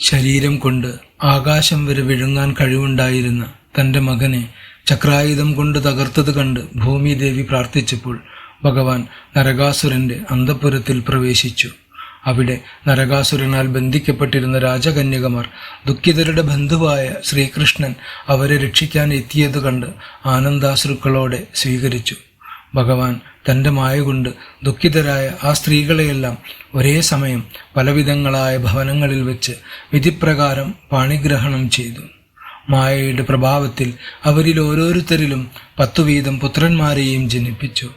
ശരീരം കൊണ്ട് ആകാശം വരെ വിഴുങ്ങാൻ കഴിവുണ്ടായിരുന്ന തന്റെ മകനെ ചക്രായുധം കൊണ്ട് തകർത്തത് കണ്ട് ഭൂമിദേവി പ്രാർത്ഥിച്ചപ്പോൾ ഭഗവാൻ നരകാസുരന്റെ അന്തപുരത്തിൽ പ്രവേശിച്ചു. അവിടെ നരകാസുരനാൽ ബന്ധിക്കപ്പെട്ടിരുന്ന രാജകന്യകമാർ ദുഃഖിതരുടെ ബന്ധുവായ ശ്രീകൃഷ്ണൻ അവരെ രക്ഷിക്കാൻ എത്തിയത് കണ്ട് ആനന്ദാശ്രുക്കളോടെ സ്വീകരിച്ചു. ഭഗവാൻ തന്റെ മായ കൊണ്ട് ദുഃഖിതരായ ആ സ്ത്രീകളെയെല്ലാം ഒരേ സമയം പലവിധങ്ങളായ ഭവനങ്ങളിൽ വെച്ച് വിധിപ്രകാരം പാണിഗ്രഹണം ചെയ്തു. മായയുടെ പ്രഭാവത്തിൽ അവരിൽ ഓരോരുത്തരിലും പത്തു വീതം പുത്രന്മാരെയും ജനിപ്പിച്ചു.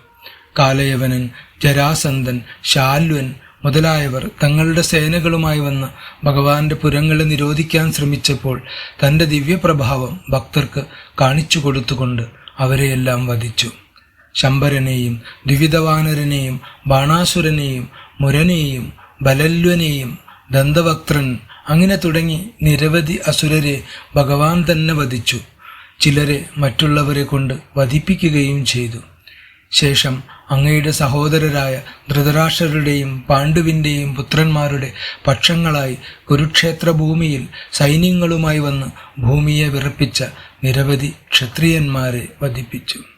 കാലയവനൻ ജരാസന്ധൻ ശാല്വൻ മുതലായവർ തങ്ങളുടെ സേനകളുമായി വന്ന് ഭഗവാന്റെ പുരങ്ങളെ നിരോധിക്കാൻ ശ്രമിച്ചപ്പോൾ തന്റെ ദിവ്യപ്രഭാവം ഭക്തർക്ക് കാണിച്ചു കൊടുത്തുകൊണ്ട് അവരെയെല്ലാം വധിച്ചു. ശമ്പരനെയും ദ്വിവിധവാനരനെയും ബാണാസുരനെയും മുരനെയും ബലല്വനെയും ദന്തവക്ത്രൻ അങ്ങനെ തുടങ്ങി നിരവധി അസുരരെ ഭഗവാൻ തന്നെ വധിച്ചു. ചിലരെ മറ്റുള്ളവരെ കൊണ്ട് വധിപ്പിക്കുകയും ചെയ്തു. ശേഷം അങ്ങയുടെ സഹോദരരായ ധൃതരാഷ്ട്രരുടെയും പാണ്ഡുവിന്റെയും പുത്രന്മാരുടെ പക്ഷങ്ങളായി കുരുക്ഷേത്ര ഭൂമിയിൽ സൈന്യങ്ങളുമായി വന്ന് ഭൂമിയെ വിറപ്പിച്ച നിരവധി ക്ഷത്രിയന്മാരെ വധിപ്പിച്ചു.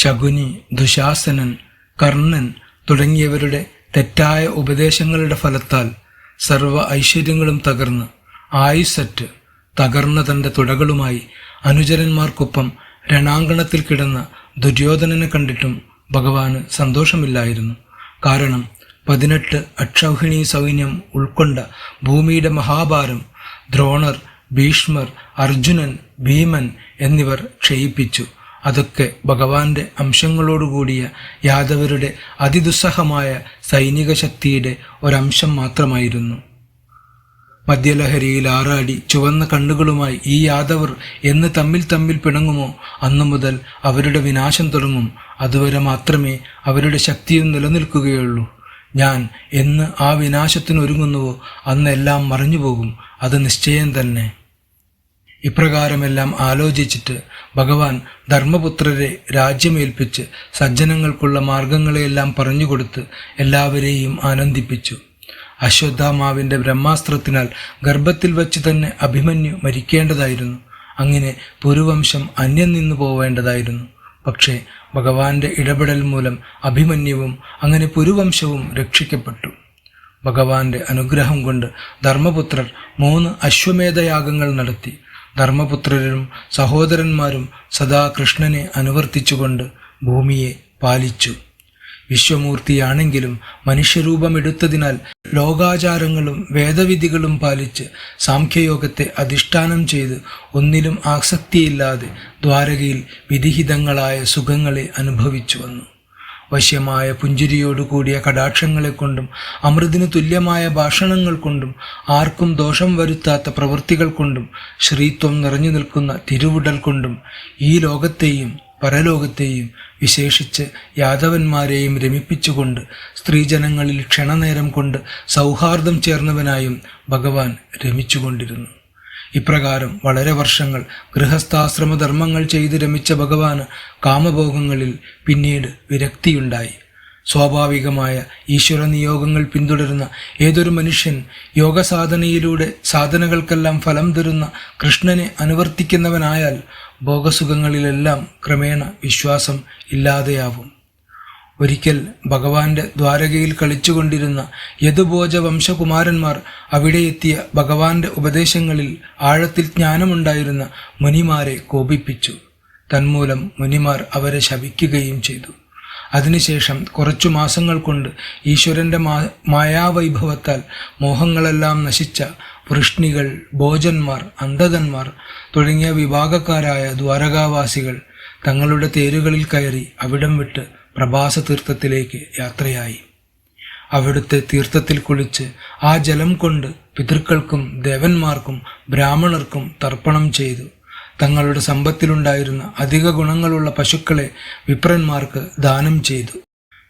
ശകുനി ദുശാസനൻ കർണൻ തുടങ്ങിയവരുടെ തെറ്റായ ഉപദേശങ്ങളുടെ ഫലത്താൽ സർവ ഐശ്വര്യങ്ങളും തകർന്ന് ആയുസറ്റ് തകർന്ന തന്റെ തുടകളുമായി അനുചരന്മാർക്കൊപ്പം രണാങ്കണത്തിൽ കിടന്ന ദുര്യോധനനെ കണ്ടിട്ടും ഭഗവാന് സന്തോഷമില്ലായിരുന്നു. കാരണം പതിനെട്ട് അക്ഷൗഹിണി സൈന്യം ഉൾക്കൊണ്ട ഭൂമിയുടെ മഹാഭാരം ദ്രോണർ ഭീഷ്മർ അർജുനൻ ഭീമൻ എന്നിവർ ക്ഷയിപ്പിച്ചു. അതൊക്കെ ഭഗവാന്റെ അംശങ്ങളോടുകൂടിയ യാദവരുടെ അതിദുസ്സഹമായ സൈനിക ശക്തിയുടെ ഒരംശം മാത്രമായിരുന്നു. മദ്യലഹരിയിൽ ആറാടി ചുവന്ന കണ്ണുകളുമായി ഈ യാദവർ എന്ന് തമ്മിൽ തമ്മിൽ പിണങ്ങുമോ? അന്നു മുതൽ അവരുടെ വിനാശം തുടങ്ങും. അതുവരെ മാത്രമേ അവരുടെ ശക്തിയും നിലനിൽക്കുകയുള്ളൂ. ഞാൻ എന്ന് ആ വിനാശത്തിനൊരുങ്ങുന്നുവോ? അന്നെല്ലാം മറഞ്ഞുപോകും. അത് നിശ്ചയം തന്നെ. ഇപ്രകാരമെല്ലാം ആലോചിച്ചിട്ട് ഭഗവാൻ ധർമ്മപുത്രരെ രാജ്യമേൽപ്പിച്ച് സജ്ജനങ്ങൾക്കുള്ള മാർഗങ്ങളെയെല്ലാം പറഞ്ഞുകൊടുത്ത് എല്ലാവരെയും ആനന്ദിപ്പിച്ചു. അശ്വത്ഥാമാവിന്റെ ബ്രഹ്മാസ്ത്രത്തിനാൽ ഗർഭത്തിൽ വച്ച് തന്നെ അഭിമന്യു മരിക്കേണ്ടതായിരുന്നു. അങ്ങനെ പുരുവംശം അന്യം നിന്നു പോവേണ്ടതായിരുന്നു. പക്ഷേ ഭഗവാന്റെ ഇടപെടൽ മൂലം അഭിമന്യുവും അങ്ങനെ പുരുവംശവും രക്ഷിക്കപ്പെട്ടു. ഭഗവാന്റെ അനുഗ്രഹം കൊണ്ട് ധർമ്മപുത്രർ മൂന്ന് അശ്വമേധയാഗങ്ങൾ നടത്തി. ധർമ്മപുത്രരും സഹോദരന്മാരും സദാ കൃഷ്ണനെ അനുവർത്തിച്ചുകൊണ്ട് ഭൂമിയെ പാലിച്ചു. വിശ്വമൂർത്തിയാണെങ്കിലും മനുഷ്യരൂപമെടുത്തതിനാൽ ലോകാചാരങ്ങളും വേദവിധികളും പാലിച്ച് സാംഖ്യയോഗത്തെ അധിഷ്ഠാനം ചെയ്ത് ഒന്നിലും ആസക്തിയില്ലാതെ ദ്വാരകയിൽ വിധിഹിതങ്ങളായ സുഖങ്ങളെ അനുഭവിച്ചു വന്നു. വശ്യമായ പുഞ്ചിരിയോടുകൂടിയ കടാക്ഷങ്ങളെ കൊണ്ടും അമൃതിന് തുല്യമായ ഭാഷണങ്ങൾ കൊണ്ടും ആർക്കും ദോഷം വരുത്താത്ത പ്രവൃത്തികൾ കൊണ്ടും ശ്രീത്വം നിറഞ്ഞു നിൽക്കുന്ന തിരുവിടൽ കൊണ്ടും ഈ ലോകത്തെയും പരലോകത്തെയും വിശേഷിച്ച് യാദവന്മാരെയും രമിപ്പിച്ചുകൊണ്ട് സ്ത്രീജനങ്ങളിൽ ക്ഷണനേരം കൊണ്ട് സൗഹാർദ്ദം ചേർന്നവനായും ഭഗവാൻ രമിച്ചുകൊണ്ടിരുന്നു. ഇപ്രകാരം വളരെ വർഷങ്ങൾ ഗൃഹസ്ഥാശ്രമധർമ്മങ്ങൾ ചെയ്ത് രമിച്ച ഭഗവാന് കാമഭോഗങ്ങളിൽ പിന്നീട് വിരക്തിയുണ്ടായി. സ്വാഭാവികമായ ഈശ്വര നിയോഗങ്ങൾ പിന്തുടരുന്ന ഏതൊരു മനുഷ്യൻ യോഗസാധനയിലൂടെ സാധനകൾക്കെല്ലാം ഫലം തരുന്ന കൃഷ്ണനെ അനുവർത്തിക്കുന്നവനായാൽ ഭോഗസുഖങ്ങളിലെല്ലാം ക്രമേണ വിശ്വാസം ഇല്ലാതെയാവും. ഒരിക്കൽ ഭഗവാന്റെ ദ്വാരകയിൽ കളിച്ചുകൊണ്ടിരുന്ന യദുഭോജ വംശകുമാരന്മാർ അവിടെ എത്തിയ ഭഗവാന്റെ ഉപദേശങ്ങളിൽ ആഴത്തിൽ ജ്ഞാനമുണ്ടായിരുന്ന മുനിമാരെ കോപിപ്പിച്ചു. തന്മൂലം മുനിമാർ അവരെ ശപിക്കുകയും ചെയ്തു. അതിനുശേഷം കുറച്ചു മാസങ്ങൾ കൊണ്ട് ഈശ്വരന്റെ മാ മായാവൈഭവത്താൽ മോഹങ്ങളെല്ലാം നശിച്ച വൃഷ്ണികൾ ഭോജന്മാർ അന്ധകന്മാർ തുടങ്ങിയ വിഭാഗക്കാരായ ദ്വാരകാവാസികൾ തങ്ങളുടെ തേരുകളിൽ കയറി അവിടം വിട്ട് പ്രഭാസ തീർത്ഥത്തിലേക്ക് യാത്രയായി. അവിടുത്തെ തീർത്ഥത്തിൽ കുളിച്ച് ആ ജലം കൊണ്ട് പിതൃക്കൾക്കും ദേവന്മാർക്കും ബ്രാഹ്മണർക്കും തർപ്പണം ചെയ്തു. തങ്ങളുടെ സമ്പത്തിലുണ്ടായിരുന്ന അധിക ഗുണങ്ങളുള്ള പശുക്കളെ വിപ്രന്മാർക്ക് ദാനം ചെയ്തു.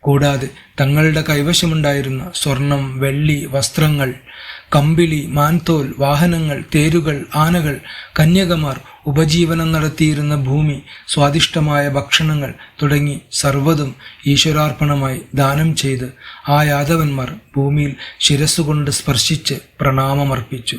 കൂടാതെ തങ്ങളുടെ കൈവശമുണ്ടായിരുന്ന സ്വർണം വെള്ളി വസ്ത്രങ്ങൾ കമ്പിളി മാൻതോൽ വാഹനങ്ങൾ തേരുകൾ ആനകൾ കന്യകമാർ ഉപജീവനം നടത്തിയിരുന്ന ഭൂമി സ്വാദിഷ്ടമായ ഭക്ഷണങ്ങൾ തുടങ്ങി സർവതും ഈശ്വരാർപ്പണമായി ദാനം ചെയ്ത് ആ യാദവന്മാർ ഭൂമിയിൽ ശിരസ്സുകൊണ്ട് സ്പർശിച്ച് പ്രണാമമർപ്പിച്ചു.